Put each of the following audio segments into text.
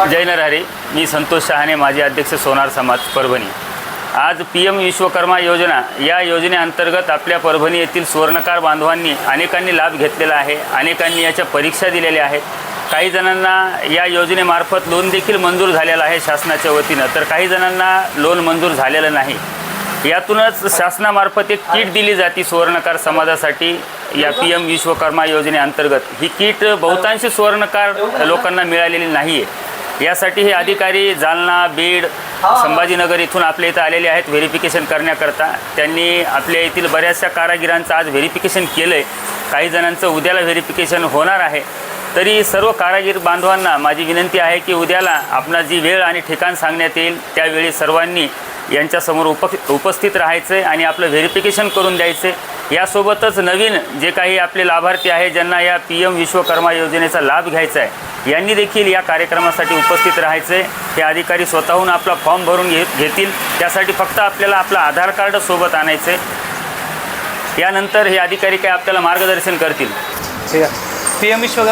जय नरहरी. मी संतोष शहाणे माजी अध्यक्ष सोनार समाज परभणी. आज पी एम विश्वकर्मा योजना या योजनेअंतर्गत आपल्या परभणी येथील सुवर्णकार बांधवांनी अनेकांनी लाभ घेतलेला आहे अनेकांनी याच्या परीक्षा दिलेल्या आहेत. काही जणांना या योजनेमार्फत लोन देखील मंजूर झालेलं आहे शासनाच्या वतीनं. तर काही जणांना लोन मंजूर झालेलं नाही. यातूनच शासनामार्फत एक किट दिली जाते सुवर्णकार समाजासाठी या पी एम विश्वकर्मा योजनेअंतर्गत. ही किट बहुतांश सुवर्णकार लोकांना मिळालेली नाही आहे यासाठी हे अधिकारी जालना बीड संभाजीनगर इथून आपल्या इथं आलेले आहेत व्हेरिफिकेशन करण्याकरता. त्यांनी आपल्या येथील बऱ्याचशा कारागिरांचं आज व्हेरिफिकेशन केलं आहे काही जणांचं उद्याला व्हेरिफिकेशन होणार आहे. तरी सर्व कारागीर बांधवांना माझी विनंती आहे की उद्याला आपणा जी वेळ आणि ठिकाण सांगण्यात येईल त्यावेळी सर्वांनी यांच्यासमोर उप उपस्थित राहायचं आहे आणि आपलं व्हेरिफिकेशन करून द्यायचं यासोबतच नवीन जे काही आपले लाभार्थी आहे ज्यांना या पी एम विश्वकर्मा योजनेचा लाभ घ्यायचा आहे यांनी देखील या कार्यक्रमासाठी उपस्थित राहायचं. आहे हे अधिकारी स्वतःहून आपला फॉर्म भरून घे घेतील. त्यासाठी फक्त आपल्याला आपलं आधार कार्ड सोबत आणायचं. आहे यानंतर हे अधिकारी काय आपल्याला मार्गदर्शन करतील? ठीक आहे. P M Vishwa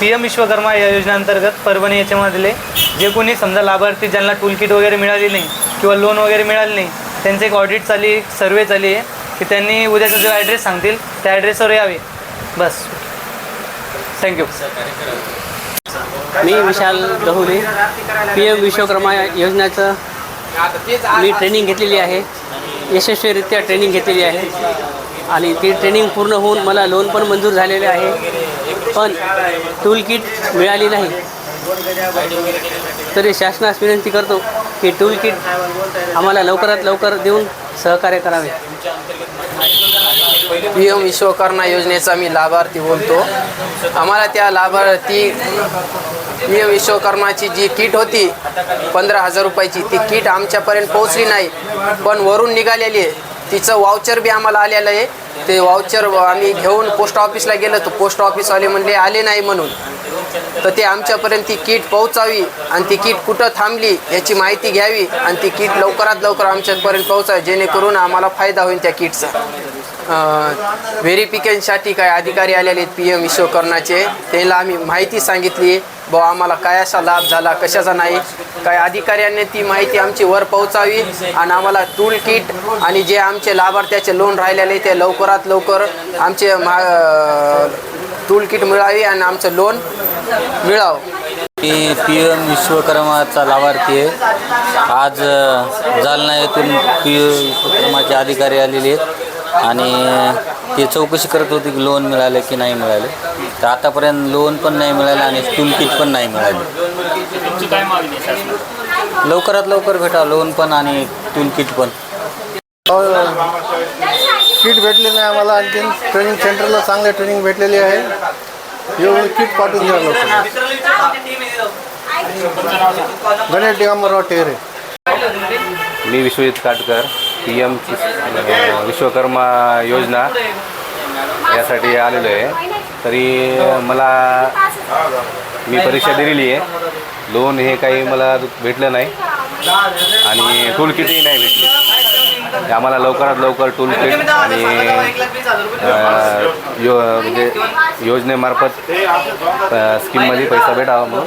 P M Vishwakarma या योजनेअंतर्गत परभणी याच्यामधले जे कोणी समजा लाभार्थी ज्यांना टूलकिट वगैरे मिळाली नाही किंवा लोन वगैरे मिळाले नाही त्यांचं एक ऑडिट चाली एक सर्वे चाली आहे. की त्यांनी उद्याचा जो ॲड्रेस सांगतील त्या ॲड्रेसवर यावे. बस. थँक्यू मी विशाल गहुले पी एम विश्वकर्मा योजनेचं मी ट्रेनिंग घेतलेली आहे. यशस्वीरित्या ट्रेनिंग घेतलेली आहे. आणि ती ट्रेनिंग पूर्ण होऊन मला लोन पण मंजूर झालेले आहे. पण टूल किट मिळाली नाही. तरी शासनास विनंती करतो की टूल किट आम्हाला लवकरात लवकर देऊन सहकार्य करावे. पी एम विश्वकर्मा योजनेचा मी लाभार्थी बोलतो. आम्हाला त्या लाभार्थी पी एम विश्वकर्माची जी किट होती पंधरा हजार रुपयाची ती किट आमच्यापर्यंत पोहोचली नाही. पण वरून निघालेली आहे. तिचं वाउचर बी आम्हाला आलेलं आहे. ते वाउचर आम्ही घेऊन पोस्ट ऑफिसला गेलो तर पोस्ट ऑफिसवाले म्हणले आले नाही म्हणून. तर ते आमच्यापर्यंत ती किट पोहोचावी आणि ती किट कुठं थांबली याची माहिती घ्यावी आणि ती किट लवकरात लवकर आमच्यापर्यंत पोहोचावी जेणेकरून आम्हाला फायदा होईल त्या किटचा व्हेरिफिकेशनसाठी काय अधिकारी आलेले आहेत पी एम विश्वकर्णाचे. त्यांना आम्ही माहिती सांगितली बुवा आम्हाला काय असा लाभ झाला कशाचा नाही? काय अधिकाऱ्यांनी ती माहिती आमची वर पोहोचावी आणि आम्हाला टूल किट आणि जे आमचे लाभार्थ्याचे लोन राहिलेले ते लवकरात लवकर आमचे मा टूल किट मिळावी आणि आमचं लोन मिळावं. मी पी एम विश्वकर्माचा लाभार्थी आहे. आज जालना येथून पी एम विश्वकर्माचे अधिकारी आलेले आहेत. आणि ते चौकशी करत होते की लोन मिळाले की नाही मिळाले. तर आतापर्यंत लोन पण नाही मिळालं आणि टूल किट पण नाही मिळाले. तुमची काय मागणी आहे शासनाला लवकरात लवकर भेटा लोन पण आणि टूल किट पण. किट भेटले नाही आम्हाला आणखीन ट्रेनिंग सेंटरला चांगले ट्रेनिंग भेटलेली आहे. येऊन किट पाठवून द्या लवकर. गणेश दिगंबरराव टेहरे. मी विश्वजित काटकर. पी एम विश्वकर्मा योजना यासाठी आलेलो आहे. तरी मला मी परीक्षा दिलेली आहे. लोन हे काही मला भेटलं नाही आणि टूल किटही नाही भेटली. आम्हाला लवकरात लवकर टूल किट आणि यो म्हणजे योजनेमार्फत स्कीममध्ये पैसा भेटावा म्हणून.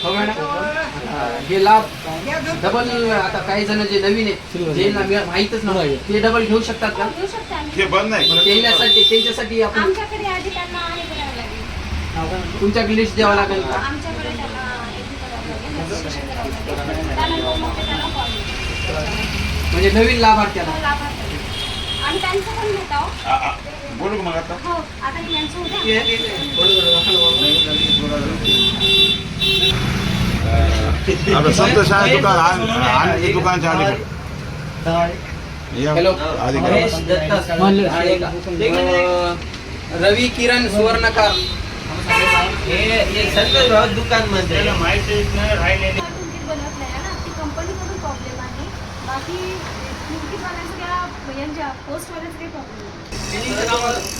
Kau mana? हे लाभ डबल आता काही जण जे नवीन आहेत माहीतच नाही. ते डबल घेऊ शकतात का? घेऊ शकता आम्ही. हे बंद नाही. त्याच्यासाठी त्याच्यासाठी आपण आमच्याकडे आधी त्यांना हे करावं लागेल. तुमच्याकडे लिस्ट द्यावं लागेल का? आमच्याकडे त्यांना entry करावं लागेल, registration करावं लागेल. त्यानंतर मग ते त्यांना call येईल. म्हणजे नवीन लाभार्थ्याला. लाभार्थी. आणि त्यांचं पण घेता हो. आ- आ- बोलू का मग आता? हो आता यांचं उद्या. आपलं संतोष आहे दुकान आणि-. अधिकारी अं, रवी किरण सुवर्णकार. त्याला माहिती नाही राहिलेली. टूलकिट बनवत नाही आहे ना ती कंपनीकडून प्रॉब्लेम आहे. बाकी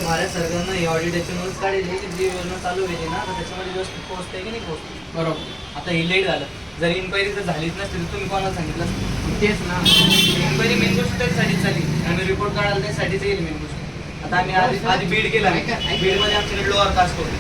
भारत सरकारनं ही ऑडिटेशन नोट्स काढली की जी योजना चालू केली ना तर त्याच्यामध्ये व्यवस्थित पोहोचते की नाही पोहोचते बरोबर आता ही लेट झालं जर इन्क्वायरी जर झालीच नसती तर तुम्ही कोणाला सांगितलं तेच ना इन्क्वायरी मेन गोष्ट त्यासाठीच झाली आम्ही रिपोर्ट काढायला त्यासाठीच येईल मेन गोष्ट आता आम्ही आधी आधी बीड केला बीडमध्ये आमच्याकडे लोअर कास्ट होते